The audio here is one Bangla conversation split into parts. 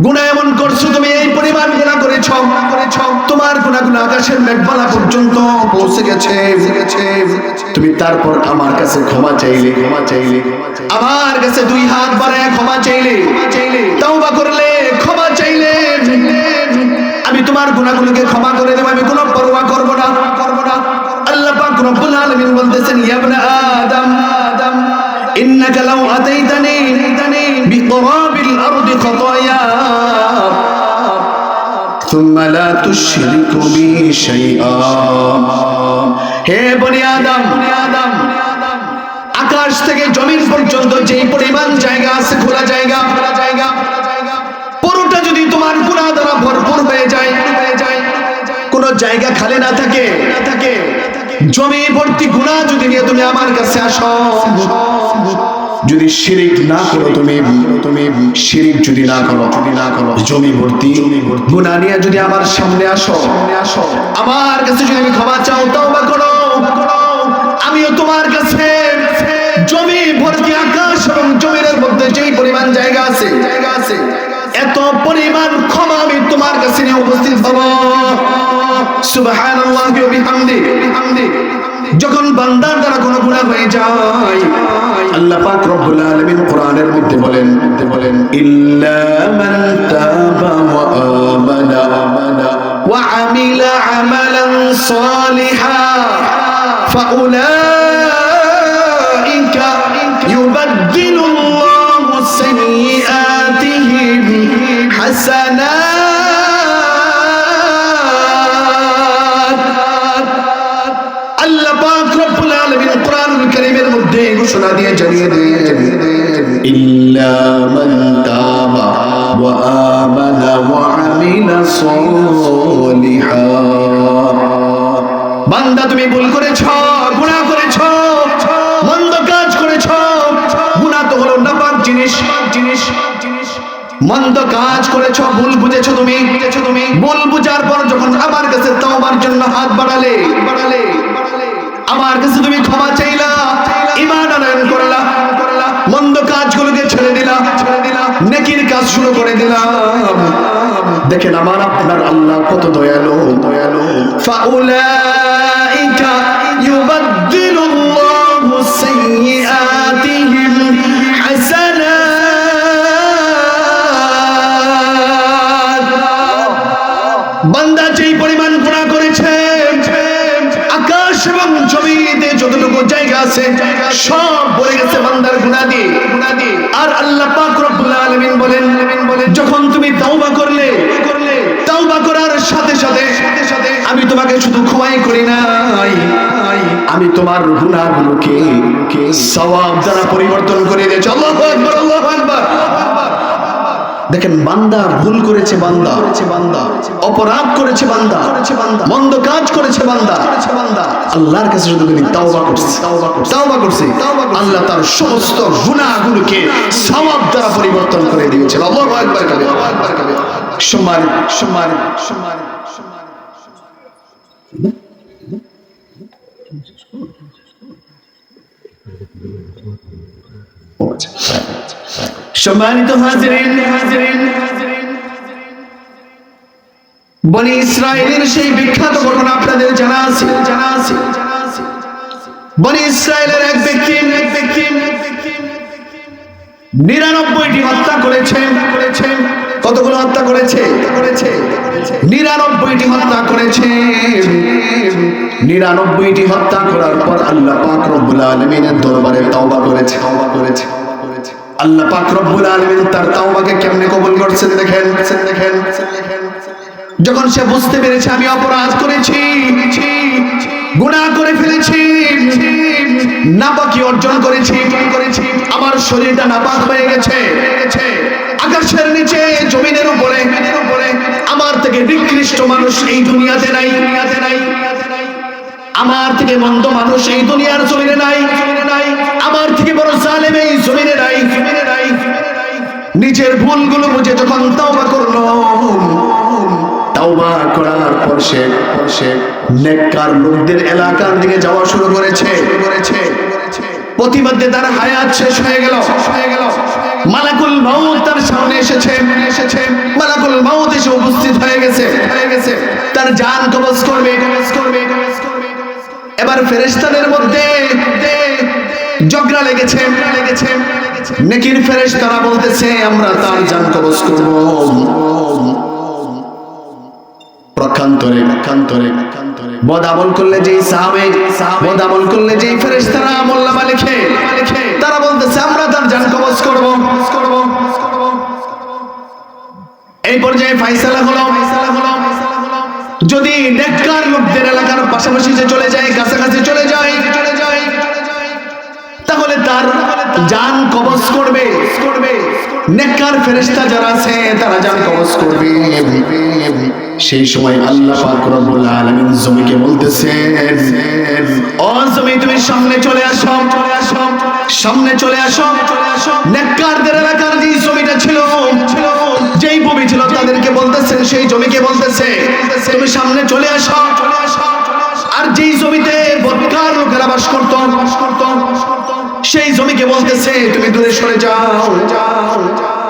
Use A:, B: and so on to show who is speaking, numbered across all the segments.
A: গুণা এমন করছ, তুমি এই পরিমাণ গুণা করেছ। করেছ তোমার গুণা গুণা আকাশের মেঘবালা পর্যন্ত পৌঁছে গেছে। তুমি তারপর আমার কাছে ক্ষমা চাইলে। ক্ষমা চাইলে আমার কাছে দুই হাত বাড়ায় ক্ষমা চাইলে। চাইলে তওবা করলে ক্ষমা চাইলে। আমি তোমার গুণাগুলোকে ক্ষমা করে দেব, আমি কোনো পরোয়া করব না। করব না আল্লাহ পাক রব্বুল আলামিন বলতেছেন, ইয়া ইবনা আদম আদম ইন্নাকা লাউ আতাইতানি বিকরা الأرض خطايا ثم لا تشرك بي شيئا হে বনি আদম আদম আকাশ থেকে জমিন পর্যন্ত যেই পরিমাণ জায়গা আছে খোলা জায়গা খোলা জায়গা পুরোটা যদি তোমার গুণা দ্বারা ভরপুর হয়ে যায় হয়ে যায় কোনো জায়গা খালি না থাকে না থাকে জমি ভর্তি গুণা যদি নিয়ে তুমি আমার কাছে আসো যদি শিরিক না করো তুমি তুমি শিরিক যদি না করো, যদি না করো, জমি ভর্তি গুণা নিয়ে যদি আমার সামনে আসো সামনে আসো। আমার কাছে যদি আমি ক্ষমা চাও তাও বা করো। আমিও তোমার কাছে জমি ভর্তি আকাশ এবং জমিনের মধ্যে যেই পরিমাণ জায়গা আছে জায়গা আছে, এত পরিমাণ ক্ষমা আমি তোমার কাছে নিয়ে উপস্থিত হব। সুবহানাল্লাহি ওয়া বিহামদি বিহামদি। যখন বান্দার দ্বারা কোনো গুনাহ হয়ে যায়, আল্লাহ পাক রব্বুল আলামিন কোরআনের মধ্যে বলেন বলেন, ইল্লা মান তাবা ওয়া আমানা ওয়া আমিলা আমালান সালিহা ইউবাদদিলু আল্লাহু সাইয়্যাতিহিম হাসানাত করেছ, গুনাহ করেছ, মন্দ কাজ করেছ, গুনাহ তো হলো নাপাক জিনিস জিনিস মন্দ কাজ করেছ, ভুল বুঝেছ তুমি বুঝেছ তুমি। ভুল বুঝার পর যখন আমার কাছে তওবার জন্য হাত বাড়ালে বাড়ালে আমার কাছে তুমি ক্ষমা চাইলা ইমান আনয়ন করলা, মন্দ কাজগুলোকে ছেড়ে দিলা ছেড়ে দিলা, নেকির কাজ শুরু করে দিলাম দেখেন আমার আপনার আল্লাহ কত দয়ালু দয়ালু। ফাউলাইকা বান্দা যেই পরিমাণ গুনাহ করেছে, আকাশ এবং জমিতে যতটুকু জায়গা আছে, সব ভরে গেছে বান্দার গুনাহ দিয়ে। আর আল্লাহ পাক রব্বুল আলামিন বলেন, যখন তুমি তাওবা করলে করলে তাওবা করার সাথে সাথে আমি তোমাকে শুধু ক্ষমাই করি নাই আমি তোমার গুনাহগুলোকে সওয়াব দ্বারা পরিবর্তন করে দিয়েছি। আল্লাহু আকবার আল্লাহু আকবার। দেখেন, বান্দা ভুল করেছে বান্দা করেছে বান্দা অপরাধ করেছে বান্দা করেছে বান্দা মন্দ কাজ করেছে বান্দা। করেছে বান্দা আল্লাহর কাছে শুধু তিনি তাওবা করছে। তাওবা করছে। তাওবা করছে আল্লাহ তার সমস্ত গুনাহগুলোকে সওয়াব দ্বারা পরিবর্তন করে দিয়েছেন। আল্লাহু আকবার কবে আকবার। কবে সম্মানিত। সম্মানিত হাজিরিন হাজিরিন বনি ইসরায়েলের সেই বিখ্যাত ঘটনা আপনাদের জানা আছে জানা আছে বনি ইসরায়েলের এক ব্যক্তি এক ব্যক্তি নিরানব্বইটি হত্যা করেছেন করেছে। কতগুলো হত্যা করেছে? নিরানব্বইটি হত্যা করেছে। নিরানব্বইটি হত্যা করার পর আল্লাহ পাক রব্বুল আলামিনের দরবারে তওবা করেছে। তওবা করেছে আল্লাহ পাক রব্বুল আলামিন তার তাওবাকে কেমনে কবুল করছেন দেখেন? দেখেন যখন সে বুঝতে পেরেছে, আমি অপরাধ করেছি, গুনাহ করে ফেলেছি, নাপাকি অর্জন করেছি করেছি, আমার শরীরটা নাপাক হয়ে গেছে। আকাশের নিচে, জমিনের উপরে। আমার থেকে নিকৃষ্ট মানুষ এই দুনিয়াতে নাই। দুনিয়াতে নাই আমার থেকে মন্দ মানুষ এই দুনিয়ার জমিনে নাই। নাই আমার থেকে বড় জালেম এই জমিনে নাই। নিজের ভুলগুলো বুঝে যখন তাওবা করল, তাওবা করার পর সে পর সে নেককার লোকদের এলাকার দিকে যাওয়া শুরু করেছে। করেছে প্রতিমধ্যে তার হায়াত শেষ হয়ে গেল শেষ হয়ে গেল। মালাকুল মাউত তার সামনে এসেছে। এসেছে মালাকুল মাউত এসে উপস্থিত হয়ে গেছে। হয়ে গেছে তার জান কবজ করবে। কবজ করবে কবজ করবে এবার ফেরেশতাদের মধ্যে ঝগড়া লেগেছে। লেগেছে নেকির ফেরেশতারা বলতেছে, আমরা তার জান কবজ করব। প্রকান্তরে প্রকান্তরে বদ আমল করলে যেই সাহাবে বদ আমল করলে যেই ফেরেশতারা আমল নামা লিখে তারা বলতেছে আমরা তার জান কবজ করব। করব এই পর্যায়ে ফাইসালা হলো হলো যদি নেককার লোকদের এলাকার পাশাপাশি যে চলে যায় কাছাকাছি চলে যায় চলে যায় তাহলে তার জান কবজ করবে নেককার ফেরেশতা যারা আছে, তারা জান কবজ করবে। সেই সময় আল্লাহ পাক রব্বুল আলামিন জমিকে বলতেছেন, ও জমি, তুমি সামনে চলে আসো। চলে আসো সামনে চলে আসো। নেককারদের এলাকার যে জমিটা ছিল ছিল যেই ভূমি ছিল, তাদেরকে বলতেছেন, সেই জমিকে বলতেছে, তুমি সামনে চলে আসো। চলে আসো আর যেই জমিতে বদকার লোকেরা বাস করত বাস করত সেই জমিকে বলতেছে, তুমি দূরে সরে যাও।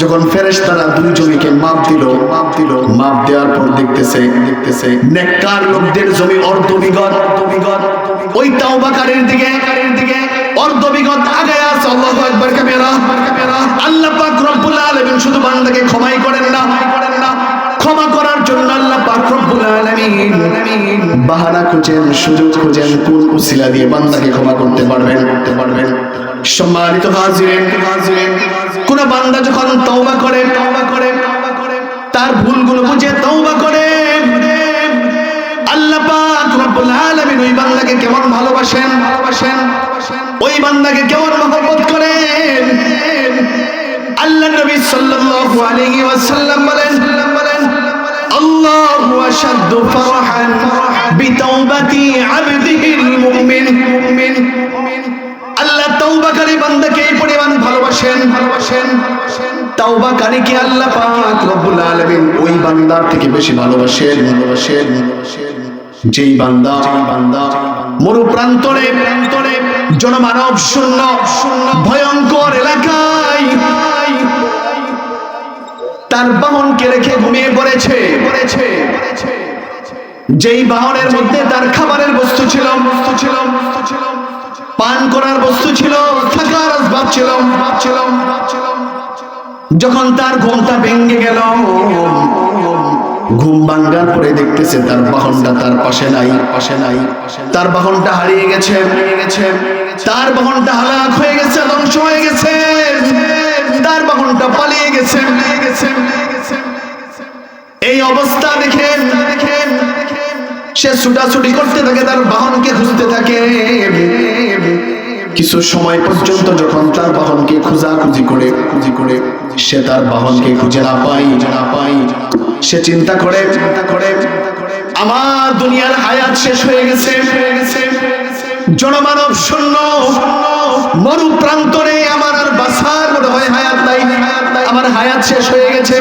A: যখন ফেরেশতারা দুই জমিকে মাপ দিল মাপ দিল, মাপ দেওয়ার পর দেখতেছে দেখতেছে, নেককার লোকদের জমি অর্ধ বিগত ওই তাওবাকারীর দিকে দিকে অর্ধ বিগত আগে আছে, আল্লাহু আকবার কাবীরা আল্লাহ পাক রব্বুল আলামিন শুধু বান্দাকে ক্ষমাই করেন বাহানা খুঁজেন, সুযোগ খুঁজেন কোন উসিলা দিয়ে বান্দাকে ক্ষমা করতে পারবেন। করতে পারবেন সম্মানিত হাজিরেন হাজিরেন কোন বান্দা যখন তওবা করে তওবা করে তার ভুলগুলো বুঝে তওবা করে। আল্লাহ পাক রব্বুল আলামিন ওই বান্দাকে কেমন ভালোবাসেন? ভালোবাসেন ওই বান্দাকে কেমন মহব্বত করেন? আল্লাহ নবী সাল্লাল্লাহু আলাইহি ওয়াসাল্লাম বলেন বলেন আশাদ্দু ফারহান বিতাওবাতি আবদিহিল মুমিন। মুমিন আল্লাহ তওবাকারী বান্দাকে এই পরিমাণ ভালোবাসেন। ভালোবাসেন তওবাকারীকে আল্লাহ পাক রব্বুল আলামিন ওই বান্দার থেকে বেশি ভালোবাসেন। ভালোবাসেন যেই বান্দা বান্দা মরু প্রান্তরে প্রান্তরে জনমানব শূন্য শূন্য ভয়ঙ্কর এলাকায় তার বাহনকে রেখে ঘুমিয়ে পড়েছে। পড়েছে যেই বাহনের মধ্যে তার খাবারের বস্তু ছিল বস্তু ছিল পান করার বস্তু ছিল, থাকার আসবাব ছিল ছিল যখন তার ঘুমটা ভেঙে গেল, ঘুম ভাঙ্গার পরে দেখতেছে তার বাহনটা তার পাশে নাই পাশে নাই। তার বাহনটা হারিয়ে গেছে। তার বাহনটা হালাক হয়ে গেছে, ধ্বংস হয়ে গেছে। তার বাহনটা পালিয়ে গেছে। এই অবস্থা দেখেন সে ছুটাছুটি করতে থাকে, তার বাহনকে খুঁজতে থাকে। কিছু সময় পর্যন্ত যখন তার বাহনকে খোঁজাখুঁজি করে, খুঁজি করে, সে তার বাহনকে খুঁজে না পাই না পাই সে চিন্তা করে চিন্তা করে, আমার দুনিয়ার হায়াত শেষ হয়ে গেছে। হয়ে গেছে জনমানব শূন্য মরু প্রান্তরে আমার আর বাসার মনে হয়, হায়াত নাই, আমার হায়াত শেষ হয়ে গেছে।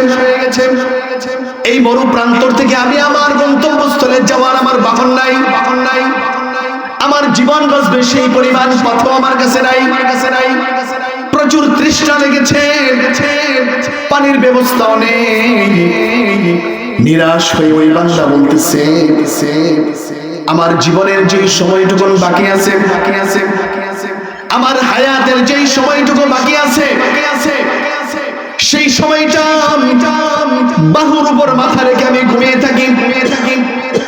A: এই মরু প্রান্তর থেকে আমি আমার গন্তব্যস্থলে যাওয়ার আমার বাহন নাই বাহন নাই আমার জীবন সেই পরিমাণ পথ আমার কাছে নাই। আমার কাছে নাই প্রচুর তৃষ্ণা লেগেছে, পানির ব্যবস্থাও নেই। নিরাশ হয়ে ওই বান্দা বলতেছে, আমার জীবনের যে সময়টুকু বাকি আছে আমার হায়াতের যেই সময়টুকু বাকি আছে সেই সময়টা বাহুর উপর মাথা রেখে আমি ঘুমিয়ে থাকি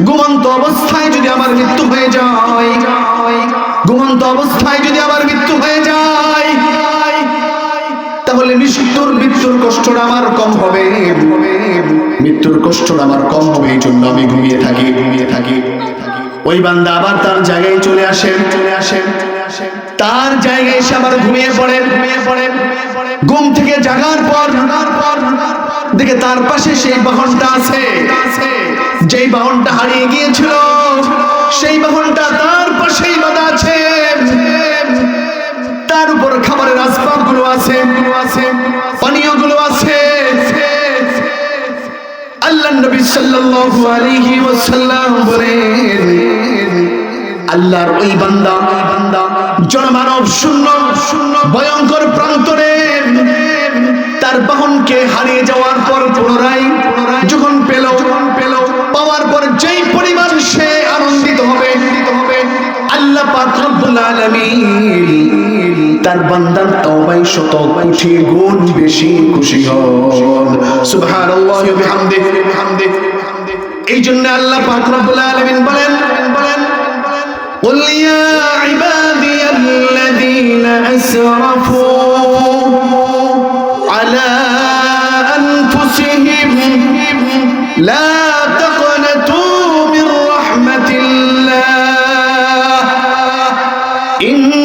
A: ঘুমন্ত অবস্থায় যদি আমার মৃত্যু হয়ে যায়, ঘুমন্ত অবস্থায় যদি আমার মৃত্যু হয়ে যায়, তাহলে মৃত্যুর মৃত্যুর কষ্টটা আমার কম হবে। মৃত্যুর কষ্টটা আমার কম হবে, এই জন্য আমি ঘুমিয়ে থাকি ঘুমিয়ে থাকি। ওই বান্দা আবার তার জায়গায় চলে আসেন চলে আসেন চলে আসেন তার জায়গায় এসে আবার ঘুমিয়ে পড়েন ঘুমিয়ে পড়েন ঘুম থেকে জাগার পর, দেখে তার পাশে সেই বাহনটা আছে। যেই বাহনটা হারিয়ে গিয়েছিল, সেই বাহনটা তার পাশেই বাঁধা আছে। তার উপর খাবারের আসবাবগুলো আছে আছে পানীয়গুলো আছে। আল্লাহ নবী সাল্লাল্লাহু আলাইহি ওয়াসাল্লাম বলেন, আল্লাহর ওই বান্দা ওই বান্দা জনমানব শূন্য শূন্য ভয়ঙ্কর প্রান্তরে তার বাহনকে হারিয়ে যাওয়ার পর পুনরায় যখন পেল পেল পাওয়ার পর যেই পরিমাণ সে আনন্দিত হবে আল্লাহ পাক রব্বুল আলামিন তার বান্দার তওবায় শত কোটি গুণ বেশি খুশি হন সুবহানাল্লাহি ওয়া বিহামদিহি বিহামদিহি এই জন্য আল্লাহ পাক রব্বুল আলামিন বলেন বলেন قل يا عبادي الذين أسرفوا على أنفسهم. لا تقنطوا من رحمة الله. إن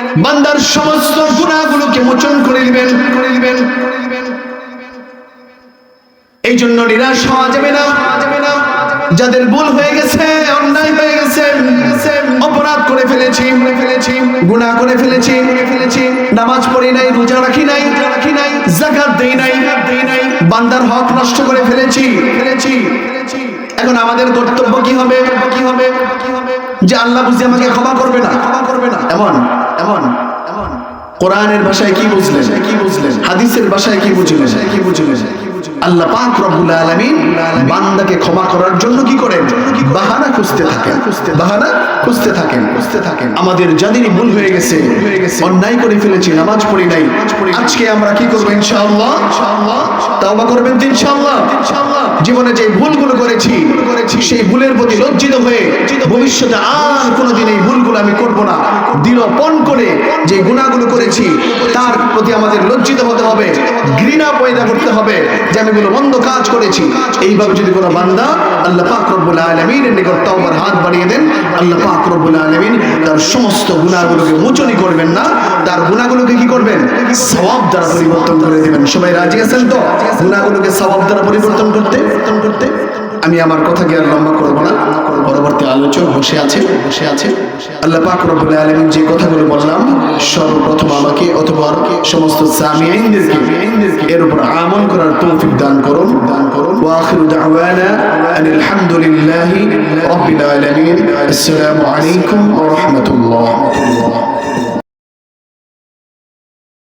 A: বান্দার সমস্ত গুনাহগুলোকে মোচন করে দিবেন করে দিবেন। এই জন্য নিরাশ হওয়া যাবে না যাদের ভুল হয়ে গেছে, অন্যায় হয়ে গেছে, অপরাধ করে ফেলেছি ফেলেছি, গুনাহ করে ফেলেছি ফেলেছি। নামাজ পড়ি নাই, রোজা রাখি নাই রাখি নাই, যাকাত দেই নাই দেই নাই। বান্দার হক নষ্ট করে ফেলেছি ফেলেছি। এখন আমাদের কর্তব্য কি হবে? কি হবে? কি হবে? যে আল্লাহ বুঝি আমাকে ক্ষমা করবে না, ক্ষমা করবে না। এমন? এমন, কোরআনের ভাষায় কি বুঝলেন? কি বুঝলেন হাদিসের ভাষায় কি বুঝলেন? কি বুঝলেন আল্লাহ পাক রব্বুল আলামিন বান্দাকে ক্ষমা করার জন্য কি করেন? বাহানা খুঁজতে থাকেন। বাহানা খুঁজতে থাকেন। খুঁজতে থাকেন আমাদের যাদেরই ভুল হয়ে গেছে, অন্যায় করে ফেলেছি, নামাজ পড়ি নাই, আজকে আমরা কি করব ইনশাআল্লাহ? তাওবা করবেন তো ইনশাআল্লাহ? জীবনে যে ভুলগুলো করেছি করেছি, সেই ভুলের প্রতি লজ্জিত হয়ে ভবিষ্যতে আর কোনোদিন এই ভুলগুলো আমি করব না। দৃঢ়পণ করে যে গুণাগুলো করেছি, তার প্রতি আমাদের লজ্জিত হতে হবে, ঘৃণা পয়দা করতে হবে যে আমি কোনো মন্দ কাজ করেছি। এইভাবে যদি কোনো বান্দা আল্লাহ পাক আলামিনের নিকট তওবার হাত বাড়িয়ে দেন, আল্লাহ পাক আলামিন তার সমস্ত গুনাহগুলোকে মোচনই করবেন না, তার গুনাহগুলোকে কি করবেন? সওয়াব দ্বারা পরিবর্তন করে দিবেন। সবাই রাজি আছেন তো? গুনাহগুলোকে সওয়াব দ্বারা পরিবর্তন করতে আমি আমার কথাকে আর লম্বা করব না? পরবর্তী আলোচক বসে আছে বসে আছে। আল্লাহ পাক রব্বুল আলামিন যে কথাগুলো বললাম, সর্বপ্রথম আমাকে অথবা সমস্ত সামিঈনদেরকে এর উপর আমল করার তৌফিক দান করুন। দান করুন। ওয়া আখিরু দাওয়ানা আনিল হামদুলিল্লাহি রাব্বিল আলামিন। আসসালামু আলাইকুম ওয়া রাহমাতুল্লাহ।